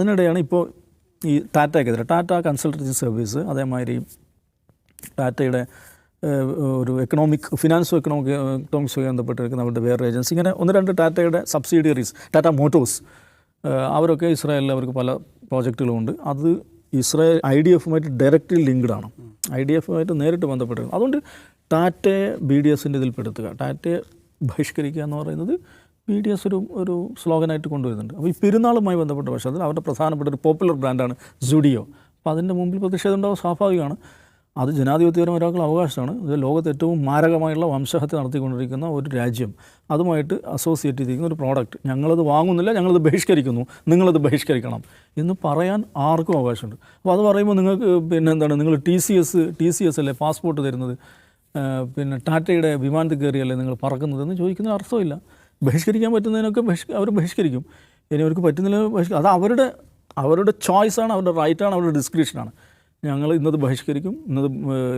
അതിനിടെയാണ് ഇപ്പോൾ ഈ ടാറ്റയ്ക്കെതിരെ ടാറ്റ കൺസൾട്ടൻസി സർവീസ് അതേമാതിരി ടാറ്റയുടെ ഒരു എക്കണോമിക് ഫിനാൻസും എക്കണോമിക് എക്കണോമിക്സുമായി ബന്ധപ്പെട്ടിരിക്കുന്ന അവരുടെ വേറെ ഏജൻസി ഇങ്ങനെ ഒന്ന് രണ്ട് ടാറ്റയുടെ സബ്സിഡിയറീസ് ടാറ്റ മോട്ടോഴ്സ് അവരൊക്കെ ഇസ്രായേലിൽ അവർക്ക് പല പ്രോജക്റ്റുകളുമുണ്ട് അത് ഇസ്രായേൽ ഐ ഡി എഫുമായിട്ട് ഡയറക്റ്റ്ലി ലിങ്ക്ഡ് ആണ്. ഐ ഡി എഫുമായിട്ട് നേരിട്ട് ബന്ധപ്പെട്ടിരിക്കുന്നു. അതുകൊണ്ട് ടാറ്റയെ ബി ഡി എസിന്റെ ഇതിൽ പെടുത്തുക ടാറ്റയെ ബഹിഷ്കരിക്കുക എന്ന് പറയുന്നത് ബി ഡി എസ് ഒരു ഒരു സ്ലോഗനായിട്ട് കൊണ്ടുവരുന്നുണ്ട്. അപ്പോൾ ഈ പെരുന്നാളുമായി ബന്ധപ്പെട്ട പശ്ചാത്തലത്തിൽ അവരുടെ പ്രധാനപ്പെട്ട ഒരു പോപ്പുലർ ബ്രാൻഡാണ് ജുഡിയോ അപ്പോൾ അതിന്റെ മുമ്പിൽ പ്രതിഷേധം ഉണ്ടാവുക സ്വാഭാവികമാണ്. അത് ജനാധിപത്യപരം ഒരാൾക്കുള്ള അവകാശമാണ്. ഇത് ലോകത്ത് ഏറ്റവും മാരകമായുള്ള വംശഹത്യ നടത്തിക്കൊണ്ടിരിക്കുന്ന ഒരു രാജ്യം. അതുമായിട്ട് അസോസിയേറ്റ് ചെയ്തിരിക്കുന്ന ഒരു പ്രോഡക്റ്റ് ഞങ്ങളത് വാങ്ങുന്നില്ല ഞങ്ങളത് ബഹിഷ്കരിക്കുന്നു. നിങ്ങളത് ബഹിഷ്കരിക്കണം എന്ന് പറയാൻ ആർക്കും അവകാശമുണ്ട്. അപ്പോൾ അത് പറയുമ്പോൾ നിങ്ങൾക്ക് പിന്നെ എന്താണ്? നിങ്ങൾ T C S T C S അല്ലേ പാസ്പോർട്ട് തരുന്നത്? പിന്നെ ടാറ്റയുടെ വിമാനത്തിൽ കയറിയല്ലേ നിങ്ങൾ പറക്കുന്നതെന്ന് ചോദിക്കുന്ന അർത്ഥമില്ല. ബഹിഷ്കരിക്കാൻ പറ്റുന്നതിനൊക്കെ ബഹിഷ് അവർ ബഹിഷ്കരിക്കും. ഇനി അവർക്ക് പറ്റുന്നില്ല ബഹിഷ്ക അത് അവരുടെ അവരുടെ ചോയ്സാണ് അവരുടെ റൈറ്റാണ് അവരുടെ ഡിസ്ക്രിപ്ഷനാണ് ഞങ്ങൾ ഇന്നത് ബഹിഷ്കരിക്കും ഇന്നത്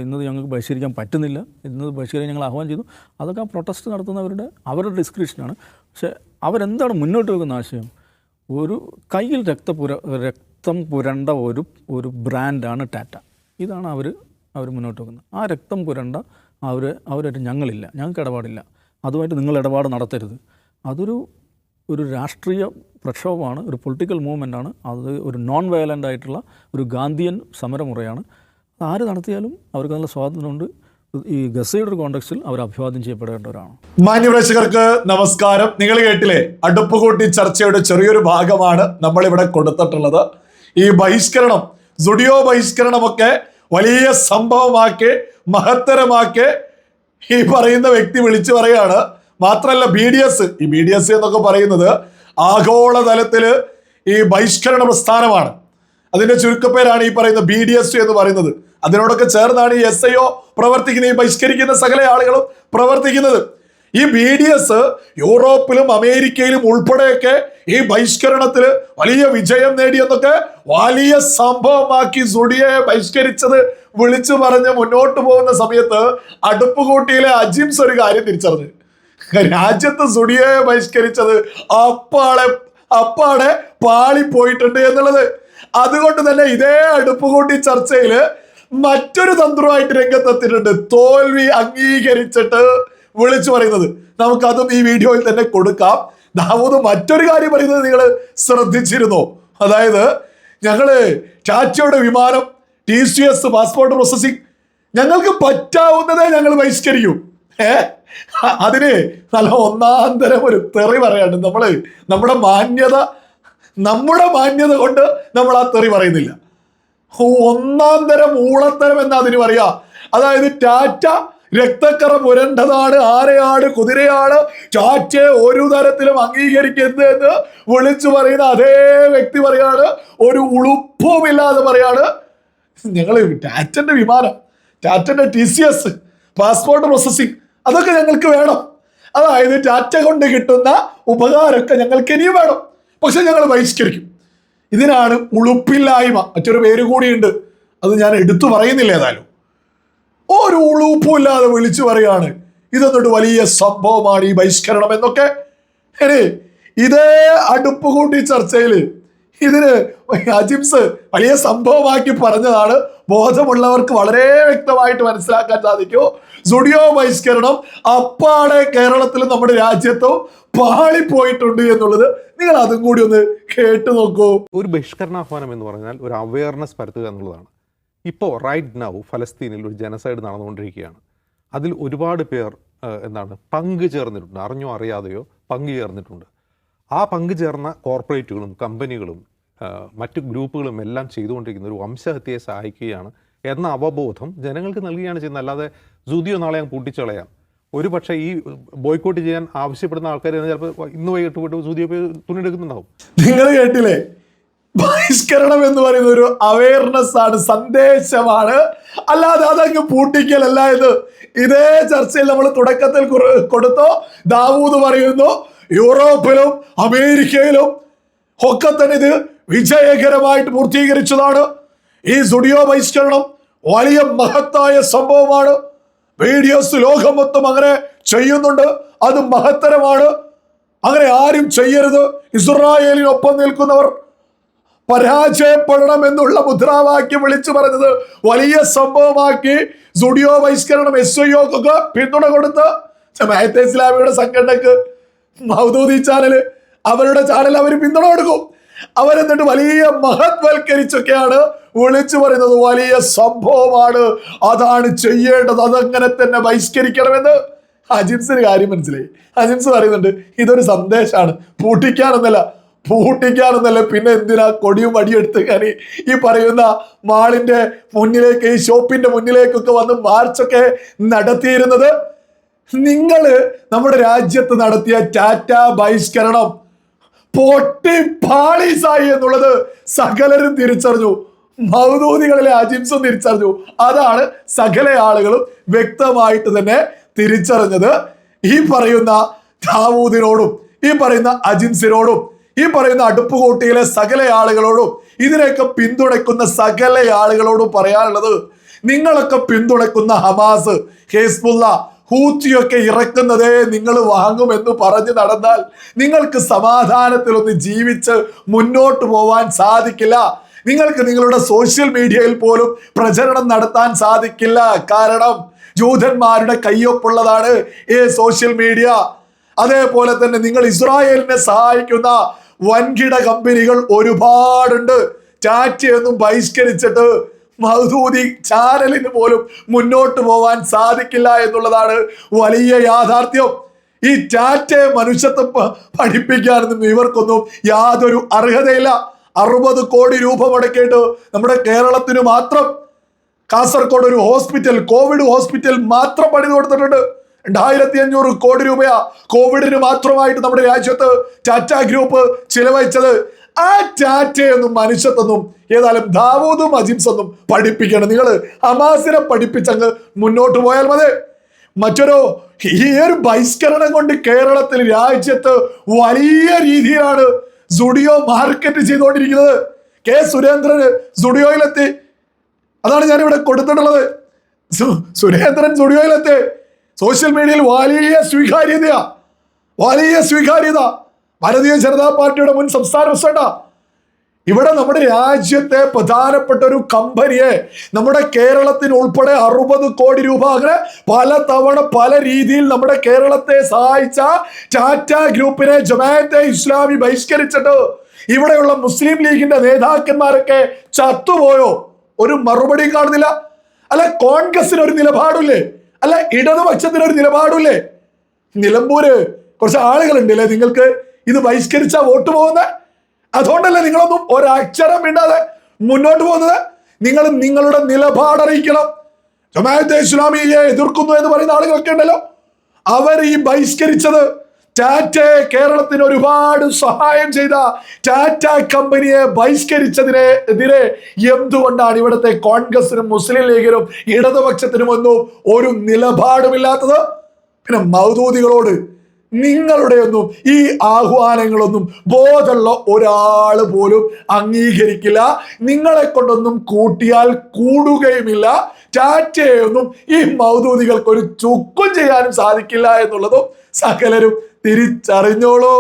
ഇന്നത് ഞങ്ങൾക്ക് ബഹിഷ്കരിക്കാൻ പറ്റുന്നില്ല ഇന്നത് ബഹിഷ്കരിക്കാൻ ഞങ്ങൾ ആഹ്വാനം ചെയ്തു. അതൊക്കെ ആ പ്രൊട്ടസ്റ്റ് നടത്തുന്നവരുടെ അവരുടെ ഡിസ്ക്രിപ്ഷനാണ് പക്ഷേ അവരെന്താണ് മുന്നോട്ട് വെക്കുന്ന ആശയം? ഒരു കയ്യിൽ രക്തപുര രക്തം പുരണ്ട ഒരു ഒരു ബ്രാൻഡാണ് ടാറ്റ ഇതാണ് അവർ അവർ മുന്നോട്ട് വെക്കുന്നത്. ആ രക്തം പുരണ്ട അവർ അവരായിട്ട് ഞങ്ങളില്ല ഞങ്ങൾക്ക് ഇടപാടില്ല. അതുമായിട്ട് നിങ്ങൾ ഇടപാട് നടത്തരുത്. അതൊരു ഒരു രാഷ്ട്രീയ പ്രക്ഷോഭമാണ് ഒരു പൊളിറ്റിക്കൽ മൂവ്മെന്റ് ആണ്. അത് ഒരു നോൺ വയലന്റ് ആയിട്ടുള്ള ഒരു ഗാന്ധിയൻ സമരമുറയാണ്. ആര് നടത്തിയാലും അവർക്ക് നല്ല സ്വാതന്ത്ര്യമുണ്ട് ഈ ഗസയുടെ ഒരു കോണ്ടക്സ്റ്റിൽ അവർ അഭിവാദ്യം ചെയ്യപ്പെടേണ്ടവരാണ്. മാന്യപ്രേക്ഷകർക്ക് നമസ്കാരം. നിങ്ങൾ കേട്ടില്ലേ അടുപ്പ് കൂട്ടി ചർച്ചയുടെ ചെറിയൊരു ഭാഗമാണ് നമ്മളിവിടെ കൊടുത്തിട്ടുള്ളത്. ഈ ബഹിഷ്കരണം സുഡിയോ ബഹിഷ്കരണമൊക്കെ വലിയ സംഭവമാക്കി മഹത്തരമാക്കി ഈ പറയുന്ന വ്യക്തി വിളിച്ചു പറയാണ്. മാത്രല്ല ബി ഡി എസ് ഈ ബി ഡി എസ് എന്നൊക്കെ പറയുന്നത് ആഗോളതലത്തിൽ ഈ ബഹിഷ്കരണ പ്രസ്ഥാനമാണ്. അതിന്റെ ചുരുക്കപ്പേരാണ് ഈ പറയുന്ന ബി ഡി എസ് എന്ന് പറയുന്നത്. അതിനോടൊക്കെ ചേർന്നാണ് ഈ എസ് ഐ ഒ പ്രവർത്തിക്കുന്നത് ഈ ബഹിഷ്കരിക്കുന്ന സകല ആളുകളും പ്രവർത്തിക്കുന്നത്. ഈ ബി ഡി എസ് യൂറോപ്പിലും അമേരിക്കയിലും ഉൾപ്പെടെയൊക്കെ ഈ ബഹിഷ്കരണത്തിൽ വലിയ വിജയം നേടിയെന്നൊക്കെ വലിയ സംഭവമാക്കി സുഡിയെ ബഹിഷ്കരിച്ചത് വിളിച്ചു പറഞ്ഞ് മുന്നോട്ട് പോകുന്ന സമയത്ത് അടുപ്പുകൂട്ടിയിലെ അജിംസ് ഒരു കാര്യം തിരിച്ചറിഞ്ഞു. രാജ്യത്ത് സുടിയായ ബഹിഷ്കരിച്ചത് അപ്പാളെ അപ്പാടെ പാളിപ്പോയിട്ടുണ്ട് എന്നുള്ളത്. അതുകൊണ്ട് തന്നെ ഇതേ അടുപ്പുകൂട്ടി ചർച്ചയിൽ മറ്റൊരു തന്ത്രമായിട്ട് രംഗത്തെത്തിയിട്ടുണ്ട്. തോൽവി അംഗീകരിച്ചിട്ട് വിളിച്ചു പറയുന്നത്. നമുക്കതും ഈ വീഡിയോയിൽ തന്നെ കൊടുക്കാം. ദാവൂദ് മറ്റൊരു കാര്യം പറയുന്നത് നിങ്ങൾ ശ്രദ്ധിച്ചിരുന്നോ? അതായത് ഞങ്ങൾ ചാച്ചയുടെ വിമാനം T C S passport processing ഞങ്ങൾക്ക് പറ്റാവുന്നതേ ഞങ്ങൾ ബഹിഷ്കരിക്കൂ. ഏ? അതിന് നല്ല ഒന്നാം തരം ഒരു തെറി പറയാണ് നമ്മൾ നമ്മുടെ മാന്യത നമ്മുടെ മാന്യത കൊണ്ട് നമ്മൾ ആ തെറി പറയുന്നില്ല. ഒന്നാം തരം ഊളത്തരം എന്ന് അതിന് പറയാ. അതായത് ടാറ്റ രക്തക്കറ പുരണ്ടതാണ് ആരെയാണ് കുതിരയാണ് ചാറ്റയെ ഒരു തരത്തിലും അംഗീകരിക്കരുത് എന്ന് വിളിച്ചു പറയുന്ന അതേ വ്യക്തി പറയാണ്. ഒരു ഉളുപ്പുമില്ലാതെ പറയാണ്. ഞങ്ങൾ ടാറ്റന്റെ വിമാനം ടാറ്റന്റെ T C S passport processing അതൊക്കെ ഞങ്ങൾക്ക് വേണം. അതായത് ടാറ്റ കൊണ്ട് കിട്ടുന്ന ഉപകാരമൊക്കെ ഞങ്ങൾക്ക് ഇനിയും വേണം. പക്ഷെ ഞങ്ങൾ ബഹിഷ്കരിക്കും. ഇതിനാണ് ഉളുപ്പില്ലായ്മ. മറ്റൊരു പേര് കൂടിയുണ്ട്. അത് ഞാൻ എടുത്തു പറയുന്നില്ല ഏതായാലും. ഒരു ഉളുപ്പും ഇല്ലാതെ വിളിച്ചു പറയാണ്. ഇതെന്നിട്ട് വലിയ സംഭവമാണ് ഈ ബഹിഷ്കരണം എന്നൊക്കെ. ഇതേ അടുപ്പ് കൂട്ടി ചർച്ചയിൽ ഇതിന് അജിംസ് വലിയ സംഭവമാക്കി പറഞ്ഞതാണ്. ബോധമുള്ളവർക്ക് വളരെ വ്യക്തമായിട്ട് മനസ്സിലാക്കാൻ സാധിക്കൂ. സുഡിയോ ബഹിഷ്കരണം അപ്പാടെ കേരളത്തിലും നമ്മുടെ രാജ്യത്തും പാളിപ്പോയിട്ടുണ്ട് എന്നുള്ളത് നിങ്ങൾ അതും കൂടി ഒന്ന് കേട്ടു നോക്കൂ. ഒരു ബഹിഷ്കരണാഹ്വാനം എന്ന് പറഞ്ഞാൽ ഒരു അവയർനെസ് പരത്തുക എന്നുള്ളതാണ്. ഇപ്പോൾ റൈറ്റ് നൗ ഫലസ്തീനിൽ ഒരു ജനസൈഡ് നടന്നുകൊണ്ടിരിക്കുകയാണ്. അതിൽ ഒരുപാട് പേർ എന്താണ് പങ്കു ചേർന്നിട്ടുണ്ട്. അറിഞ്ഞോ അറിയാതെയോ പങ്കു ചേർന്നിട്ടുണ്ട്. ആ പങ്കു ചേർന്ന കോർപ്പറേറ്റുകളും കമ്പനികളും മറ്റ് ഗ്രൂപ്പുകളും എല്ലാം ചെയ്തുകൊണ്ടിരിക്കുന്ന ഒരു വംശഹത്യയെ സഹായിക്കുകയാണ് എന്ന അവബോധം ജനങ്ങൾക്ക് നൽകുകയാണ് ചെയ്യുന്നത്. അല്ലാതെ ജൂതിയോ നാളെ ഞാൻ പൂട്ടിച്ചളയാം. ഒരു പക്ഷേ ഈ ബോയ്ക്കോട്ട് ചെയ്യാൻ ആവശ്യപ്പെടുന്ന ആൾക്കാർ ചിലപ്പോൾ ഇന്ന് വൈകിട്ട് പോയിട്ട് ജൂതിയോ പോയി തുണിയെടുക്കുന്നുണ്ടാവും. നിങ്ങൾ കേട്ടില്ലേ? ബഹിഷ്കരണം എന്ന് പറയുന്ന ഒരു അവയർനെസ് ആണ് സന്ദേശമാണ്. അല്ലാതെ അതങ്ങ് പൂട്ടിക്കലല്ല ഇത് ഇതേ ചർച്ചയിൽ നമ്മൾ തുടക്കത്തിൽ കൊടുത്തോ ദാവൂദ് പറയുന്നു യൂറോപ്പിലും അമേരിക്കയിലും ഒക്കെ തന്നെ ഇത് വിജയകരമായിട്ട് പൂർത്തീകരിച്ചതാണ്. ഈ സുഡിയോ ബഹിഷ്കരണം വലിയ മഹത്തായ സംഭവമാണ്. വീഡിയോസ് ലോകം മൊത്തം അങ്ങനെ ചെയ്യുന്നുണ്ട്. അത് മഹത്തരമാണ്. അങ്ങനെ ആരും ചെയ്യരുത്. ഇസ്രായേലിനൊപ്പം നിൽക്കുന്നവർ പരാജയപ്പെടണം എന്നുള്ള മുദ്രാവാക്യം വിളിച്ചു പറഞ്ഞത് വലിയ സംഭവമാക്കി സുഡിയോ ബഹിഷ്കരണം എസ് ഒക്കെ പിന്തുണ കൊടുത്ത്. ജമാഅത്തെ ഇസ്ലാമിയുടെ സംഘടനക്ക് മൗദൂദി ചാനൽ അവരുടെ ചാനൽ അവർ പിന്തുണ കൊടുക്കും. അവരെന്നിട്ട് വലിയ മഹത്വൽക്കരിച്ചൊക്കെയാണ് വിളിച്ചു പറയുന്നത്. വലിയ സംഭവമാണ്. അതാണ് ചെയ്യേണ്ടത്. അതങ്ങനെ തന്നെ ബഹിഷ്കരിക്കണമെന്ന് അജിൻസിന് കാര്യം മനസ്സിലായി. അജിൻസ് പറയുന്നുണ്ട് ഇതൊരു സന്ദേശമാണ്. പൂട്ടിക്കാനൊന്നല്ല പൂട്ടിക്കാനൊന്നല്ല. പിന്നെ എന്തിനാ കൊടിയും വടിയെടുത്ത് ഞാൻ ഈ പറയുന്ന മാളിന്റെ മുന്നിലേക്ക് ഈ ഷോപ്പിന്റെ മുന്നിലേക്കൊക്കെ വന്ന് മാർച്ചൊക്കെ നടത്തിയിരുന്നത്? നിങ്ങൾ നമ്മുടെ രാജ്യത്ത് നടത്തിയ ടാറ്റ ബഹിഷ്കരണം പൊട്ടി പാളീസായി എന്നുള്ളത് സകലരും തിരിച്ചറിഞ്ഞു. മൗദൂദികളിലെ അജിംസും തിരിച്ചറിഞ്ഞു. അതാണ് സകല ആളുകളും വ്യക്തമായിട്ട് തന്നെ തിരിച്ചറിഞ്ഞത്. ഈ പറയുന്ന ദാവൂദിനോടും ഈ പറയുന്ന അജിംസിനോടും ഈ പറയുന്ന അടുപ്പുകൂട്ടിയിലെ സകല ആളുകളോടും ഇതിനെയൊക്കെ പിന്തുണയ്ക്കുന്ന സകല ആളുകളോടും പറയാനുള്ളത് നിങ്ങളൊക്കെ പിന്തുണയ്ക്കുന്ന ഹമാസ് ഹേസ്ബുള്ള ഹൂത്തിയൊക്കെ ഇറക്കുന്നതേ നിങ്ങൾ വാങ്ങുമെന്ന് പറഞ്ഞു നടന്നാൽ നിങ്ങൾക്ക് സമാധാനത്തിൽ ഒന്ന് ജീവിച്ച് മുന്നോട്ട് പോവാൻ സാധിക്കില്ല. നിങ്ങൾക്ക് നിങ്ങളുടെ സോഷ്യൽ മീഡിയയിൽ പോലും പ്രചരണം നടത്താൻ സാധിക്കില്ല. കാരണം ജൂതന്മാരുടെ കയ്യൊപ്പുള്ളതാണ് ഈ സോഷ്യൽ മീഡിയ അതേപോലെ തന്നെ നിങ്ങൾ ഇസ്രായേലിനെ സഹായിക്കുന്ന വൻകിട കമ്പനികൾ ഒരുപാടുണ്ട്. ടാറ്റയൊന്നും ബഹിഷ്കരിച്ചിട്ട് മഹദൂദി ചാനലിന് പോലും മുന്നോട്ട് പോവാൻ സാധിക്കില്ല എന്നുള്ളതാണ് വലിയ യാഥാർത്ഥ്യം. ഈ ടാറ്റയെ മനുഷ്യത്വം പഠിപ്പിക്കാനൊന്നും ഇവർക്കൊന്നും യാതൊരു അർഹതയില്ല. അറുപത് കോടി രൂപ മുടക്കിയിട്ട് നമ്മുടെ കേരളത്തിന് മാത്രം കാസർഗോഡ് ഒരു ഹോസ്പിറ്റൽ കോവിഡ് ഹോസ്പിറ്റൽ മാത്രം പണിത് കൊടുത്തിട്ടുണ്ട്. രണ്ടായിരത്തി അഞ്ഞൂറ് കോടി രൂപയാ കോവിഡിന് മാത്രമായിട്ട് നമ്മുടെ രാജ്യത്ത് ടാറ്റ ഗ്രൂപ്പ് ചിലവഴിച്ചത്. ആ ടാറ്റയൊന്നും മനുഷ്യത്തൊന്നും ഏതായാലും ദാവൂദും അജിംസൊന്നും പഠിപ്പിക്കണം. നിങ്ങൾ അമാസിനെ പഠിപ്പിച്ചങ്ങ് മുന്നോട്ട് പോയാൽ മതി. മറ്റൊരു ഈ ഒരു ബഹിഷ്കരണം കൊണ്ട് കേരളത്തിൽ രാജ്യത്ത് വലിയ രീതിയിലാണ് സുഡിയോ മാർക്കറ്റ് ചെയ്തുകൊണ്ടിരിക്കുന്നത്. കെ സുരേന്ദ്രന് സുഡിയോയിലെത്തി അതാണ് ഞാനിവിടെ കൊടുത്തിട്ടുള്ളത്. സുരേന്ദ്രൻ സുഡിയോയിലെത്തി സോഷ്യൽ മീഡിയയിൽ വലിയ സ്വീകാര്യതയാ. വലിയ സ്വീകാര്യത. ഭാരതീയ ജനതാ പാർട്ടിയുടെ മുൻ സംസ്ഥാന പ്രസിഡന്റാ. ഇവിടെ നമ്മുടെ രാജ്യത്തെ പ്രധാനപ്പെട്ട ഒരു കമ്പനിയെ നമ്മുടെ കേരളത്തിന് ഉൾപ്പെടെ അറുപത് കോടി രൂപ അങ്ങനെ പല തവണ പല രീതിയിൽ നമ്മുടെ കേരളത്തെ സഹായിച്ച ടാറ്റ ഗ്രൂപ്പിനെ ജമാഅത്തെ ഇസ്ലാമി ബഹിഷ്കരിച്ചിട്ട് ഇവിടെയുള്ള മുസ്ലിം ലീഗിന്റെ നേതാക്കന്മാരൊക്കെ ചത്തുപോയോ? ഒരു മറുപടി കാണുന്നില്ല. അല്ല കോൺഗ്രസിന് ഒരു നിലപാടില്ലേ? അല്ല ഇടതുപക്ഷത്തിന് ഒരു നിലപാടില്ലേ? നിലമ്പൂര് കുറച്ച് ആളുകളുണ്ടല്ലേ നിങ്ങൾക്ക്? ഇത് ബഹിഷ്കരിച്ച വോട്ട് പോകുന്നത് അതുകൊണ്ടല്ലേ നിങ്ങളൊന്നും ഒരക്ഷരം മിണ്ടാതെ മുന്നോട്ട് പോകുന്നത്? നിങ്ങൾ നിങ്ങളുടെ നിലപാടറിയിക്കണം ജമാഅത്തെ ഇസ്ലാമിയെ എതിർക്കുന്നു എന്ന് പറയുന്ന ആളുകളൊക്കെ ഉണ്ടല്ലോ. അവർ ഈ ബഹിഷ്കരിച്ചത് ടാറ്റയെ കേരളത്തിന് ഒരുപാട് സഹായം ചെയ്ത ടാറ്റ കമ്പനിയെ ബഹിഷ്കരിച്ചതിനെ എതിരെ എന്തുകൊണ്ടാണ് ഇവിടുത്തെ കോൺഗ്രസിനും മുസ്ലിം ലീഗിനും ഇടതുപക്ഷത്തിനും ഒന്നും ഒരു നിലപാടുമില്ലാത്തത്? പിന്നെ മൗദൂദികളോട് നിങ്ങളുടെ ഒന്നും ഈ ആഹ്വാനങ്ങളൊന്നും ബോധമുള്ള ഒരാൾ പോലും അംഗീകരിക്കില്ല. നിങ്ങളെ കൊണ്ടൊന്നും കൂട്ടിയാൽ കൂടുകയുമില്ല. ചാറ്റയൊന്നും ഈ മൗദൂദികൾക്ക് ഒരു ചുക്കും ചെയ്യാനും സാധിക്കില്ല എന്നുള്ളതും സകലരും തിരിച്ചറിഞ്ഞോളൂ.